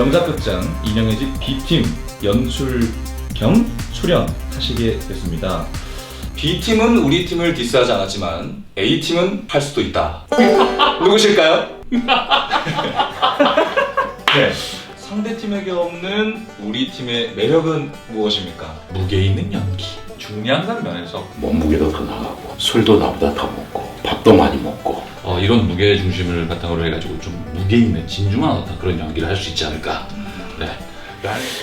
명작극장 인형의 집 B팀 연출 겸 출연하시게 됐습니다. B팀은 우리 팀을 디스하지 않았지만 A팀은 할 수도 있다. 누구실까요? 네. 상대 팀에게 없는 우리 팀의 매력은 무엇입니까? 무게 있는 연기 중량감 면에서 몸무게도 더 나가고 술도 나보다 더 먹고 밥도 많이 먹고. 어, 이런 무게 중심을 바탕으로 해가지고 좀 무게 있는 진중한 어떤 그런 연기를 할 수 있지 않을까. 네.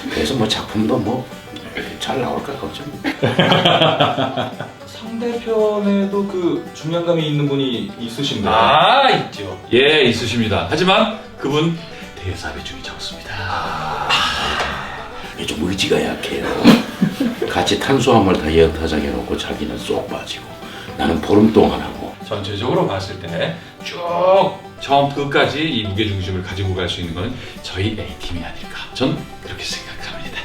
그래서 뭐 작품도 뭐 잘 나올까 걱정. 상대편에도 그 중량감이 있는 분이 있으신데 아 있죠. 예 있으십니다. 하지만 그분 대사 비중이 적습니다. 좀 의지가 약해요. 같이 탄수화물 다이어트 하자고 해놓고 자기는 쏙 빠지고 나는 보름 동안 하고 전체적으로 봤을 때 쭉 처음부터 끝까지 이 무게 중심을 가지고 갈 수 있는 건 저희 A팀이 아닐까 전 그렇게 생각합니다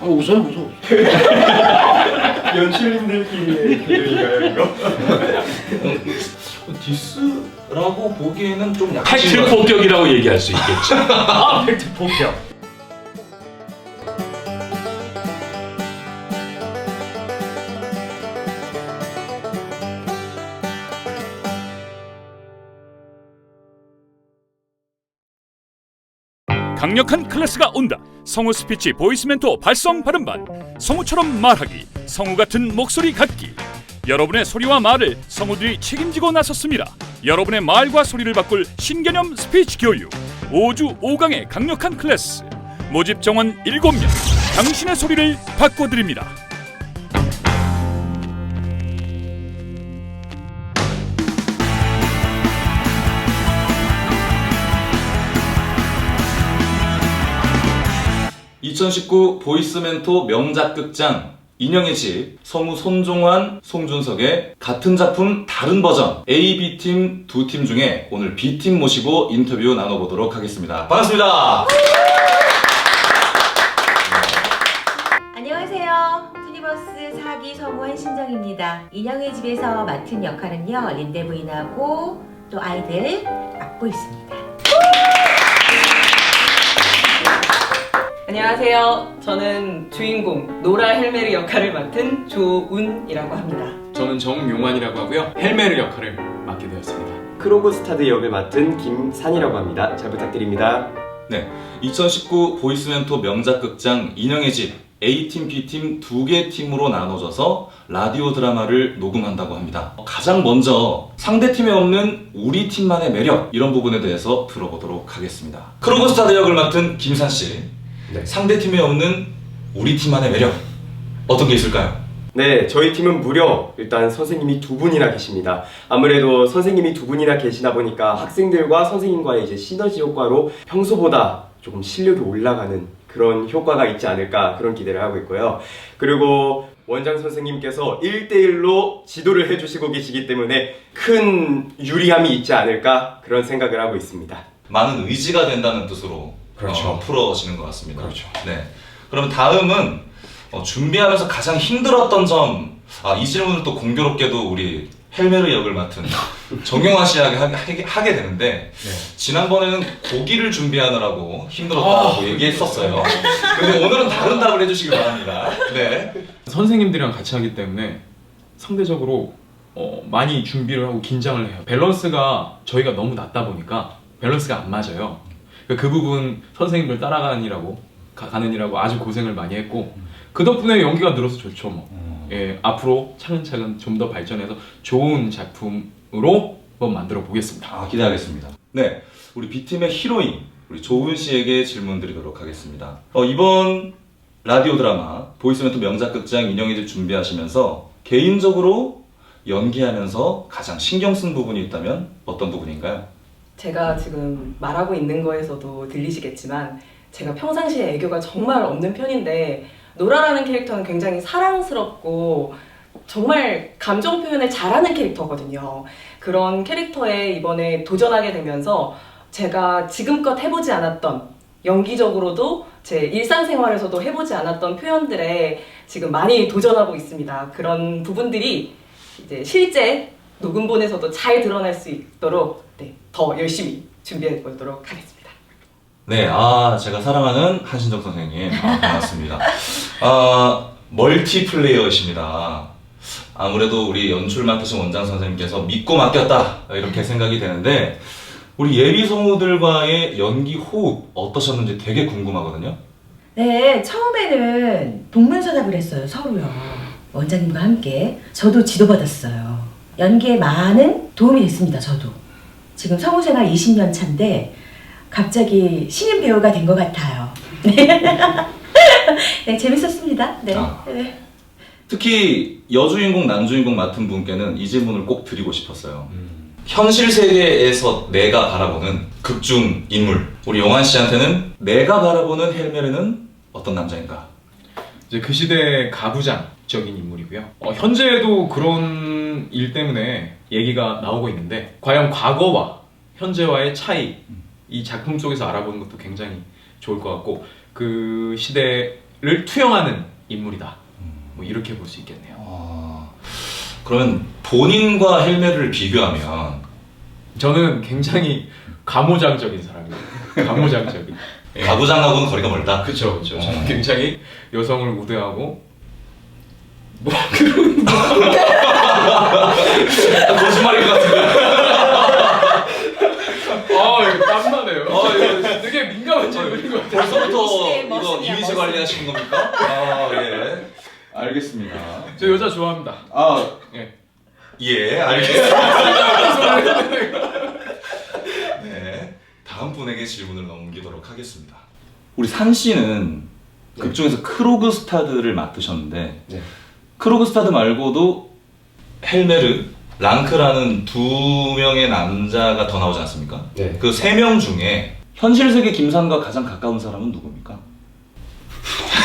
아, 웃어요 웃어 연출님들끼리의 기준인가요 이거? 디스라고 보기에는 좀것 팩트. 폭격이라고 얘기할 수 있겠죠 아 팩트 폭격. 강력한 클래스가 온다. 성우 스피치 보이스 멘토 발성 발음반. 성우처럼 말하기. 성우 같은 목소리 갖기. 여러분의 소리와 말을 성우들이 책임지고 나섰습니다. 여러분의 말과 소리를 바꿀 신개념 스피치 교육. 5주 5강의 강력한 클래스. 모집 정원 7명. 당신의 소리를 바꿔드립니다. (2019) 보이스 멘토 명작극장 인형의 집 성우 손종환, 송준석의 같은 작품 다른 버전 A, B팀 두 팀 중에 오늘 B팀 모시고 인터뷰 나눠보도록 하겠습니다. 반갑습니다. 안녕하세요. 투니버스 사기 성우 한신정입니다. 인형의 집에서 맡은 역할은요, 린데 부인하고 또 아이들 맡고 있습니다. 안녕하세요. 저는 주인공 노라 헬메르 역할을 맡은 조운이라고 합니다. 저는 정용환이라고 하고요. 헬메르 역할을 맡게 되었습니다. 크로고스타드 역을 맡은 김산이라고 합니다. 잘 부탁드립니다. 네, 2019 보이스 멘토 명작극장 인형의 집 A팀, B팀 두 개 팀으로 나눠져서 라디오 드라마를 녹음한다고 합니다. 가장 먼저 상대 팀에 없는 우리 팀만의 매력 이런 부분에 대해서 들어보도록 하겠습니다. 크로고스타드 역을 맡은 김산 씨, 네. 상대 팀에 없는 우리 팀만의 매력 어떤 게 있을까요? 네, 저희 팀은 무려 일단 선생님이 두 분이나 계십니다. 아무래도 선생님이 두 분이나 계시다 보니까 학생들과 선생님과의 이제 시너지 효과로 평소보다 조금 실력이 올라가는 그런 효과가 있지 않을까 그런 기대를 하고 있고요. 그리고 원장 선생님께서 1대1로 지도를 해주시고 계시기 때문에 큰 유리함이 있지 않을까 그런 생각을 하고 있습니다. 많은 의지가 된다는 뜻으로 그렇죠. 어, 풀어지는 것 같습니다. 그렇죠. 네. 그러면 다음은 어, 준비하면서 가장 힘들었던 점. 아, 이 질문을 또 공교롭게도 우리 헬메르 역을 맡은 정용화 씨에게 하게, 하게, 되는데 지난번에는 고기를 준비하느라고 힘들었다고 얘기했었어요. 근데 오늘은 다른 답을 해주시기 바랍니다. 네. 선생님들이랑 같이 하기 때문에 상대적으로 어, 많이 준비를 하고 긴장을 해요. 밸런스가 저희가 너무 낮다 보니까 밸런스가 안 맞아요. 그그 부분 선생님들 따라가느라고 가, 가느니라고 아주 고생을 많이 했고 그 덕분에 연기가 늘어서 좋죠 뭐. 예, 앞으로 차근차근 좀 더 발전해서 좋은 작품으로 한번 만들어 보겠습니다. 아, 기대하겠습니다. 네. 우리 B팀의 히로인, 우리 조은 씨에게 질문 드리도록 하겠습니다. 어, 이번 라디오 드라마 보이스멘토 명작극장 인형의 집 준비하시면서 개인적으로 연기하면서 가장 신경 쓴 부분이 있다면 어떤 부분인가요? 제가 지금 말하고 있는 거에서도 들리시겠지만 제가 평상시에 애교가 정말 없는 편인데 노라라는 캐릭터는 굉장히 사랑스럽고 정말 감정 표현을 잘하는 캐릭터거든요. 그런 캐릭터에 이번에 도전하게 되면서 제가 지금껏 해보지 않았던 연기적으로도 제 일상생활에서도 해보지 않았던 표현들에 지금 많이 도전하고 있습니다. 그런 부분들이 이제 실제 녹음본에서도 잘 드러날 수 있도록 네, 더 열심히 준비해 보도록 하겠습니다. 네, 아 제가 사랑하는 한신정 선생님 아, 반갑습니다. 아 멀티플레이어이십니다. 아무래도 우리 연출 맡으신 원장 선생님께서 믿고 맡겼다 이렇게 생각이 되는데 우리 예비 성우들과의 연기 호흡 어떠셨는지 되게 궁금하거든요. 네, 처음에는 동문서답을 했어요, 서로요. 원장님과 함께. 저도 지도받았어요. 연기에 많은 도움이 됐습니다, 저도. 지금 성우생활 20년 차인데, 갑자기 신인 배우가 된 것 같아요. 네, 재밌었습니다. 네. 아. 네. 특히 여주인공, 남주인공 맡은 분께는 이 질문을 꼭 드리고 싶었어요. 현실 세계에서 내가 바라보는 극중 인물 우리 용환 씨한테는 내가 바라보는 헬메르는 어떤 남자인가? 이제 그 시대의 가부장 적인 인물이고요. 어, 현재에도 그런 일 때문에 얘기가 나오고 있는데 과연 과거와 현재와의 차이 이 작품 속에서 알아보는 것도 굉장히 좋을 것 같고 그 시대를 투영하는 인물이다. 뭐 이렇게 볼 수 있겠네요. 아, 그러면 본인과 헬메르를 비교하면 저는 굉장히 가모장적인 사람이에요. 가모장적인. 예. 가부장하고는 거리가 멀다. 그렇죠, 그렇죠. 어. 굉장히 여성을 우대하고 거짓말인 것 같은데. 아 이거 땀나네요. 아 이거 되게 민감한 질문인 것 같아요. 벌써부터 멋있네, 이거 멋있네, 이미지 멋있네. 관리하시는 겁니까? 아 예. 알겠습니다. 저 여자 좋아합니다. 아 예. 예, 알겠습니다. 네, 다음 분에게 질문을 넘기도록 하겠습니다. 우리 산 씨는 극 중에서 크로그 스타드를 맡으셨는데 네. 크로그스타드 말고도 헬메르, 랑크라는 두 명의 남자가 더 나오지 않습니까? 네. 그 세 명 중에 현실 세계 김상과 가장 가까운 사람은 누굽니까?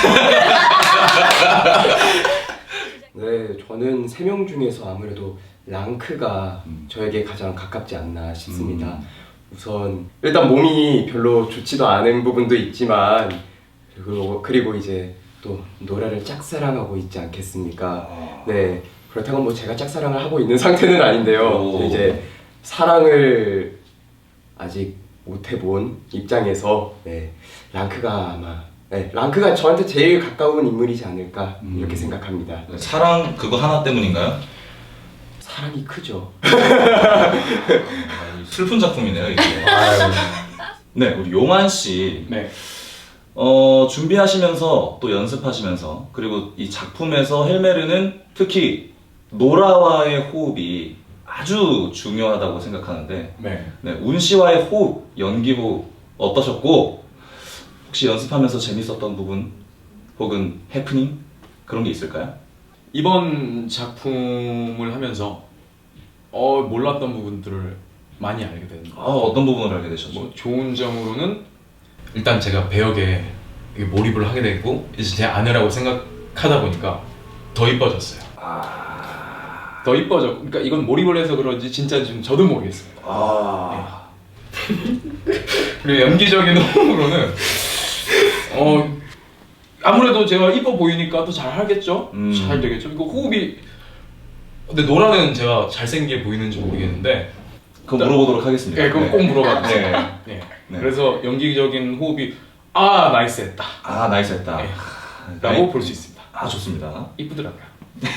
네, 저는 세 명 중에서 아무래도 랑크가 음. 저에게 가장 가깝지 않나 싶습니다. 음. 우선 일단 몸이 별로 좋지도 않은 부분도 있지만 그리고 그리고 이제 또 노라를 짝사랑하고 있지 않겠습니까? 네 그렇다고 뭐 제가 짝사랑을 하고 있는 상태는 아닌데요. 오. 이제 사랑을 아직 못 해본 입장에서 네 랑크가 아마 네 랑크가 저한테 제일 가까운 인물이지 않을까 음. 이렇게 생각합니다. 네, 사랑 그거 하나 때문인가요? 사랑이 크죠. 아, 슬픈 작품이네요 이게. 네, 우리 용환 씨 네. 어, 준비하시면서 또 연습하시면서 그리고 이 작품에서 헬메르는 특히 노라와의 호흡이 아주 중요하다고 생각하는데 네. 네, 운 씨와의 호흡, 연기 호흡 어떠셨고 혹시 연습하면서 재밌었던 부분 혹은 해프닝 그런 게 있을까요? 이번 작품을 하면서 어 몰랐던 부분들을 많이 알게 되는 것 아, 어떤 부분을 알게 되셨죠? 뭐 좋은 점으로는 일단 제가 배역에 몰입을 하게 되고 이제 제 아내라고 생각하다 보니까 더 이뻐졌어요. 더 이뻐져. 그러니까 이건 몰입을 해서 그런지 진짜 지금 저도 모르겠어요. 아, 그리고 연기적인 호흡으로는 어 아무래도 제가 이뻐 보이니까 또 잘 하겠죠. 음. 잘 되겠죠. 이거 호흡이 근데 노라는 제가 잘생겨 보이는지 모르겠는데 그럼 물어보도록 하겠습니다. 예, 그건 꼭 물어봐 주세요. 네. 네. 네. 그래서 연기적인 호흡이 아 나이스 했다. 아, 나이스 했다. 네. 나이- 라고 볼 수 있습니다. 아, 좋습니다. 이쁘더라고요.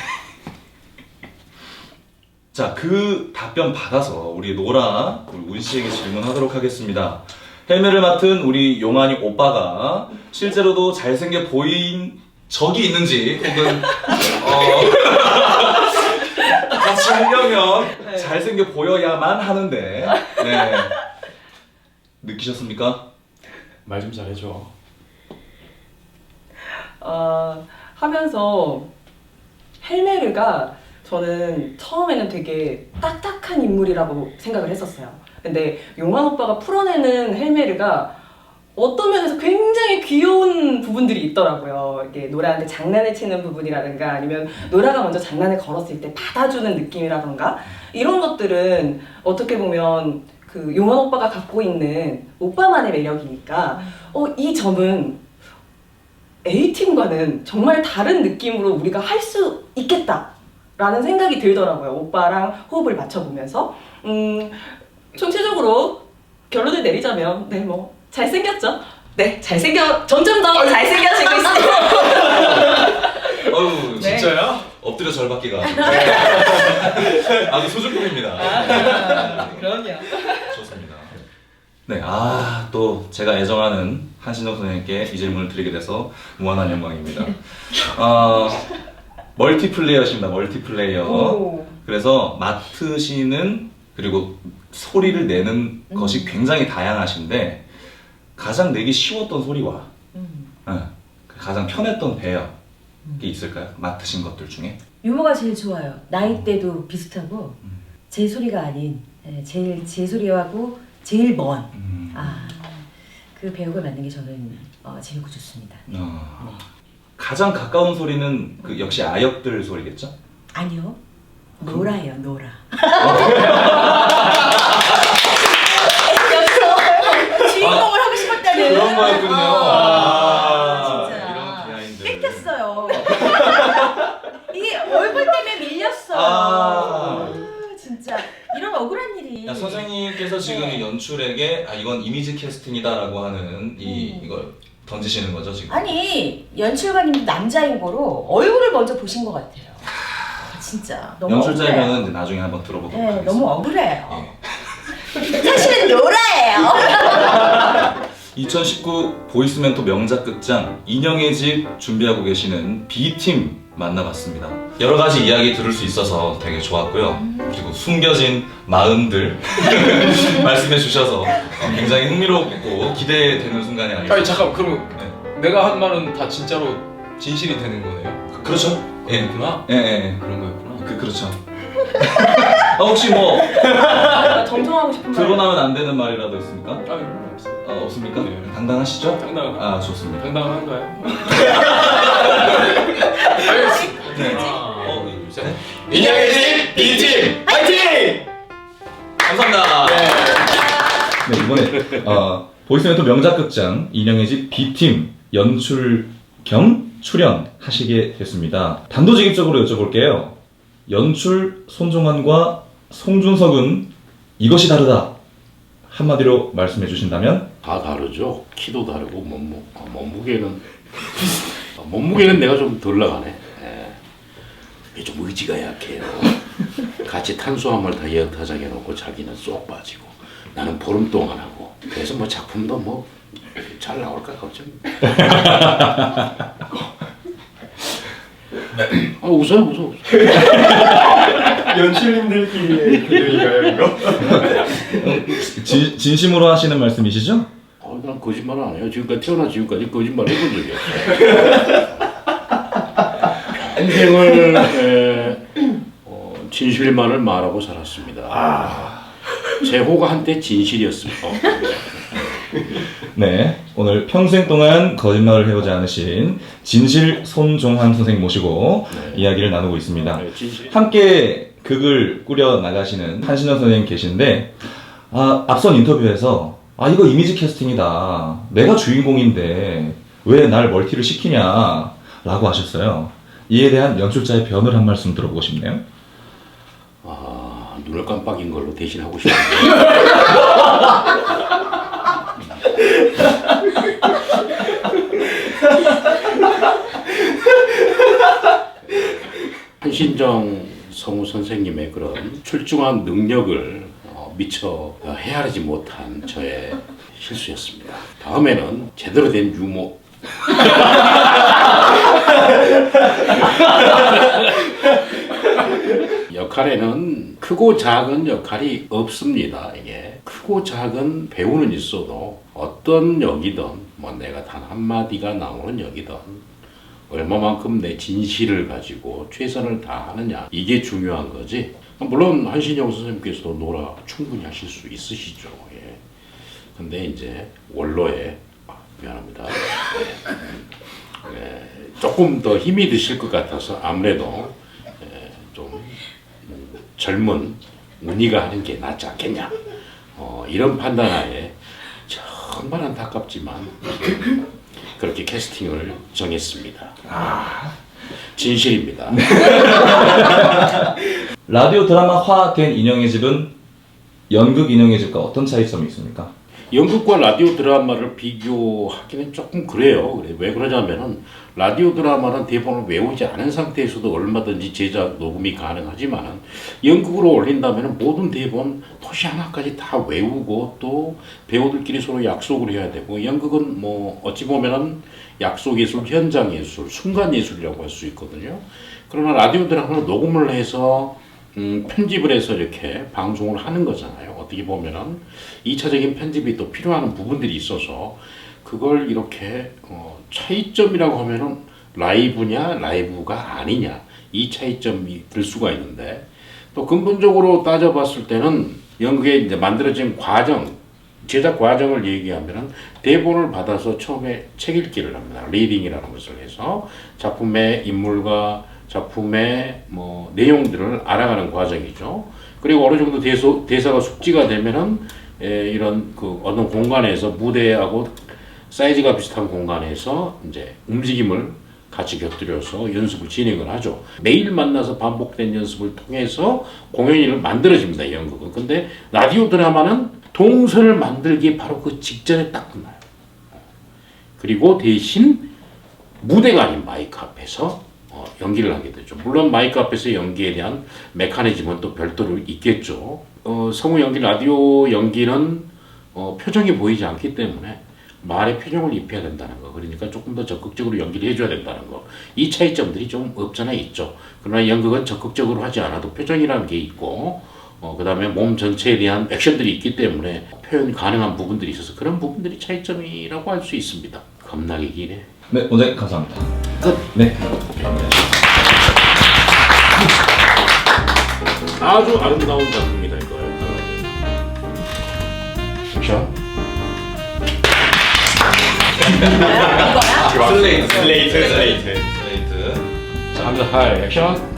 자, 그 답변 받아서 우리 노라, 우리 운 씨에게 질문하도록 하겠습니다. 헬메를 맡은 우리 용환이 오빠가 실제로도 잘생겨 보인 적이 있는지 혹은 어, 같이 하려면 네. 잘생겨 보여야만 하는데 네. 느끼셨습니까? 말 좀 잘해줘. 어, 하면서 헬메르가 저는 처음에는 되게 딱딱한 인물이라고 생각을 했었어요. 근데 용환 오빠가 풀어내는 헬메르가 어떤 면에서 굉장히 귀여운 부분들이 있더라고요. 이게 노라한테 장난을 치는 부분이라든가 아니면 노라가 먼저 장난을 걸었을 때 받아주는 느낌이라든가 이런 것들은 어떻게 보면 그 용환 오빠가 갖고 있는 오빠만의 매력이니까 어, 이 점은 A팀과는 정말 다른 느낌으로 우리가 할 수 있겠다라는 생각이 들더라고요. 오빠랑 호흡을 맞춰보면서. 음, 총체적으로 결론을 내리자면, 네, 뭐, 잘생겼죠? 네, 잘생겨 점점 더 잘생겨지고 있습니다. 어우 네. 진짜요? 엎드려 절받기가 아주 수준급입니다. 그럼요. 좋습니다. 네, 아, 또 제가 애정하는 한신정 선생님께 이 질문을 드리게 돼서 무한한 영광입니다. 어, 멀티플레이어십니다, 멀티플레이어. 오. 그래서 맡으시는 그리고 소리를 내는 것이 굉장히 다양하신데 가장 내기 쉬웠던 소리와 음. 예, 가장 편했던 배역이 있을까요? 맡으신 것들 중에? 유머가 제일 좋아요. 나이대도 비슷하고 음. 제 소리가 아닌 예, 제일 제 소리하고 제일 먼. 음, 아, 그 배역을 맡는 게 저는 어, 재밌고 좋습니다. 어, 가장 가까운 소리는 그 역시 아역들 소리겠죠? 아니요. 노라예요, 노라. 여기서 주인공을 하고 싶었다는. 그런 거였군요. 아, 진짜. 이런 비하인드. 뺏겼어요. 이게 얼굴 때문에 밀렸어요. 아. 아, 진짜 이런 억울한 일이. 야, 선생님께서 지금 네. 이 연출에게 아 이건 이미지 캐스팅이다라고 하는 이 음. 이걸 던지시는 거죠 지금? 아니 연출가님도 남자인 거로 얼굴을 먼저 보신 것 같아요. 아, 진짜 너무 연출자의 억울해요. 면은 이제 나중에 한번 들어보도록 네, 하겠습니다. 너무 억울해요. 예. 사실은 노라예요. 2019 보이스멘토 명작 극장 인형의 집 준비하고 계시는 B팀 만나봤습니다. 여러 가지 이야기 들을 수 있어서 되게 좋았고요. 그리고 숨겨진 마음들 말씀해 주셔서 어, 굉장히 흥미롭고 기대되는 순간이 아닐까. 아니 잠깐 그럼 네. 내가 한 말은 다 진짜로 진실이 되는 거네요? 그렇죠. 예, 그렇구나. 예, 예. 그런 거였구나. 그 그렇죠. 아, 혹시 뭐 아, 정정하고 싶은 말. 드러나면 안 되는 말이라도 있습니까? 아 이런 거 없어요. 아, 없습니까? 네. 당당하시죠? 당당한 아 좋습니다. 당당한가요? 네. 아, 어, 네. 인형의 집 B팀 파이팅! 감사합니다. 네, 이번에 어, 보이스멘토 명작극장 인형의 집 B팀 연출 겸 출연하시게 됐습니다. 단도직입적으로 여쭤볼게요. 연출 손종환과 송준석은 이것이 다르다. 한마디로 말씀해 주신다면 다 다르죠. 키도 다르고 몸무 아, 몸무게는 아, 몸무게는 내가 좀 덜 나가네. 예. 좀 의지가 약해요. 같이 탄수화물 다이어트 하자고 해놓고 자기는 쏙 빠지고 나는 보름 동안 하고 그래서 뭐 작품도 뭐 잘 나올까 걱정. 아 웃어요 웃어 웃어. 연출님들끼리의 교류인가요 이거? 진, 진심으로 하시는 말씀이시죠? 어, 난 거짓말 안 해요. 지금까지 태어나 지금까지 거짓말 해본 적이 없어요. 평생을 에, 어, 진실만을 말하고 살았습니다. 제 호가 한때 진실이었습니다. 어, 네, 오늘 평생 동안 거짓말을 해오지 않으신 진실 손종환 선생님 모시고 이야기를 나누고 있습니다. 네, 진실. 함께 극을 꾸려 나가시는 한신현 선생님 계신데 아, 앞선 인터뷰에서 아 이거 이미지 캐스팅이다. 내가 주인공인데 왜 날 멀티를 시키냐라고 하셨어요. 이에 대한 연출자의 변을 한 말씀 들어보고 싶네요. 아, 눈을 깜빡인 걸로 대신하고 싶은데. 한신정 성우 선생님의 그런 출중한 능력을 어, 미처 어, 헤아리지 못한 저의 실수였습니다. 다음에는 제대로 된 유머 역할에는 크고 작은 역할이 없습니다. 이게 크고 작은 배우는 있어도 어떤 역이든 뭐 내가 단 한마디가 나오는 역이든 얼마만큼 내 진실을 가지고 최선을 다하느냐 이게 중요한 거지. 물론 한신영 선생님께서도 노라 충분히 하실 수 있으시죠. 예. 근데 이제 원로에 아, 미안합니다. 예. 예, 조금 더 힘이 드실 것 같아서 아무래도 음, 젊은 문희가 하는 게 낫지 않겠냐. 어, 이런 판단하에 정말 안타깝지만 그렇게 캐스팅을 정했습니다. 진실입니다. 라디오 드라마화 된 인형의 집은 연극 인형의 집과 어떤 차이점이 있습니까? 연극과 라디오 드라마를 비교하기는 조금 그래요. 그래. 왜 그러냐면은 라디오 드라마는 대본을 외우지 않은 상태에서도 얼마든지 제작 녹음이 가능하지만 연극으로 올린다면 모든 대본 토시 하나까지 다 외우고 또 배우들끼리 서로 약속을 해야 되고 연극은 뭐 어찌 보면은 약속 예술, 현장 예술, 순간 예술이라고 할 수 있거든요. 그러나 라디오 드라마는 녹음을 해서 음, 편집을 해서 이렇게 방송을 하는 거잖아요. 어떻게 보면은 2차적인 편집이 또 필요한 부분들이 있어서 그걸 이렇게 어, 차이점이라고 하면은 라이브냐 라이브가 아니냐 이 차이점이 들 수가 있는데 또 근본적으로 따져봤을 때는 연극에 이제 만들어진 과정 제작 과정을 얘기하면은 대본을 받아서 처음에 책 읽기를 합니다. 리딩이라는 것을 해서 작품의 인물과 작품의 뭐 내용들을 알아가는 과정이죠. 그리고 어느 정도 대소, 대사가 숙지가 되면은 에, 이런 그 어느 공간에서 무대하고 사이즈가 비슷한 공간에서 이제 움직임을 같이 곁들여서 연습을 진행을 하죠. 매일 만나서 반복된 연습을 통해서 공연이 만들어집니다. 연극은. 근데 라디오 드라마는 동선을 만들기 바로 그 직전에 딱 끝나요. 그리고 대신 무대가 아닌 마이크 앞에서 어, 연기를 하게 되죠. 물론 마이크 앞에서 연기에 대한 메커니즘은 또 별도로 있겠죠. 어, 성우 연기, 라디오 연기는 어, 표정이 보이지 않기 때문에 말에 표정을 입혀야 된다는 거. 그러니까 조금 더 적극적으로 연기를 해줘야 된다는 거. 이 차이점들이 좀 없잖아 있죠. 그러나 연극은 적극적으로 하지 않아도 표정이라는 게 있고, 어, 그 다음에 몸 전체에 대한 액션들이 있기 때문에 표현 가능한 부분들이 있어서 그런 부분들이 차이점이라고 할 수 있습니다. 겁나게 기네. 네, 원장님 감사합니다. 끝. 네. 아주 아름다운 작품이다 이거예요. 액션. 슬레이트. 슬레이트 슬레이트 슬레이트. 자, 합니다. 하이 액션.